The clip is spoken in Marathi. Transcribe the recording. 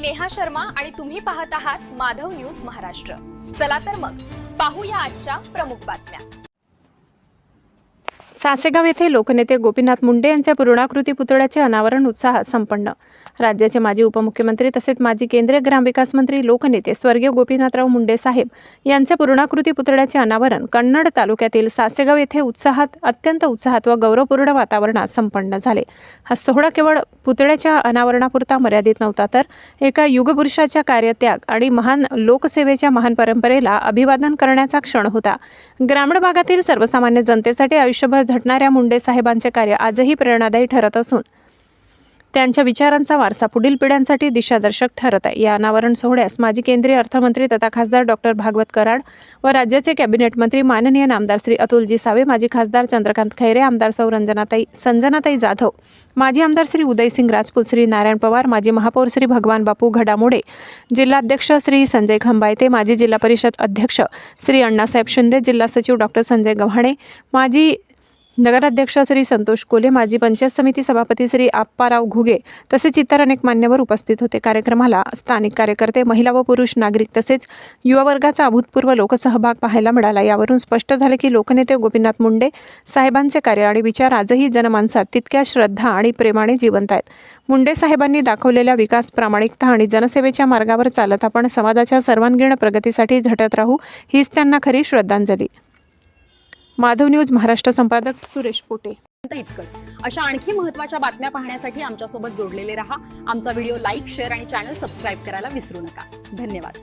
मी नेहा शर्मा आणि तुम्ही पाहत आहात माधव न्यूज महाराष्ट्र. चला तर मग पाहूया आजच्या प्रमुख बातम्या. सासेगाव येथे लोकनेते गोपीनाथ मुंडे यांच्या पूर्णाकृती पुतळ्याचे अनावरण उत्साहात संपन्न. राज्याचे माजी उपमुख्यमंत्री तसेच माजी केंद्रीय ग्रामविकास मंत्री लोकनेते स्वर्गीय गोपीनाथराव मुंडे साहेब यांच्या पूर्णाकृती पुतळ्याचे अनावरण कन्नड तालुक्यातील सासेगाव येथे उत्साहात अत्यंत उत्साहात व गौरवपूर्ण वातावरणात संपन्न झाले. हा सोहळा केवळ पुतळ्याच्या अनावरणापुरता मर्यादित नव्हता तर एका युगपुरुषाच्या कार्यत्याग आणि महान लोकसेवेच्या महान परंपरेला अभिवादन करण्याचा क्षण होता. ग्रामीण भागातील सर्वसामान्य जनतेसाठी आयुष्यभर झटणाऱ्या मुंडे साहेबांचे कार्य आजही प्रेरणादायी ठरत असून त्यांच्या विचारांचा वारसा पुढील पिढ्यांसाठी दिशादर्शक ठरत आहे. या अनावरण सोहळ्यास माजी केंद्रीय अर्थमंत्री तथा खासदार डॉक्टर भागवत कराड व राज्याचे कॅबिनेट मंत्री माननीय नामदार श्री अतुलजी सावे माजी खासदार चंद्रकांत खैरे आमदार सौ रंजनाताई संजनाताई जाधव माजी आमदार श्री उदयसिंग राजपूत श्री नारायण पवार माजी महापौर श्री भगवान बापू घडामोडे जिल्हाध्यक्ष श्री संजय खंबायते माजी जिल्हा परिषद अध्यक्ष श्री अण्णासाहेब शिंदे जिल्हा सचिव डॉक्टर संजय गव्हाणे माजी नगराध्यक्ष श्री संतोष कोले माजी पंचायत समिती सभापती श्री आप्पाराव घुगे तसेच इतर अनेक मान्यवर उपस्थित होते. कार्यक्रमाला स्थानिक कार्यकर्ते महिला व पुरुष नागरिक तसेच युवा वर्गाचा अभूतपूर्व लोकसहभाग पाहायला मिळाला. यावरून स्पष्ट झाले की लोकनेते गोपीनाथ मुंडे साहेबांचे कार्य आणि विचार आजही जनमानसात तितक्या श्रद्धा आणि प्रेमाने जिवंत आहेत. मुंडे साहेबांनी दाखवलेल्या विकास प्रामाणिकता आणि जनसेवेच्या मार्गावर चालत आपण समाजाच्या सर्वांगीण प्रगतीसाठी झटत राहू हीच त्यांना खरी श्रद्धांजली. माधव न्यूज महाराष्ट्र संपादक सुरेश पोटे. इतकंच. अशा आणखी महत्त्वाच्या बातम्या पाहण्यासाठी आमच्यासोबत जोडलेले रहा. आमचा व्हिडिओ लाईक शेअर आणि चॅनल सबस्क्राईब करायला विसरू नका. धन्यवाद.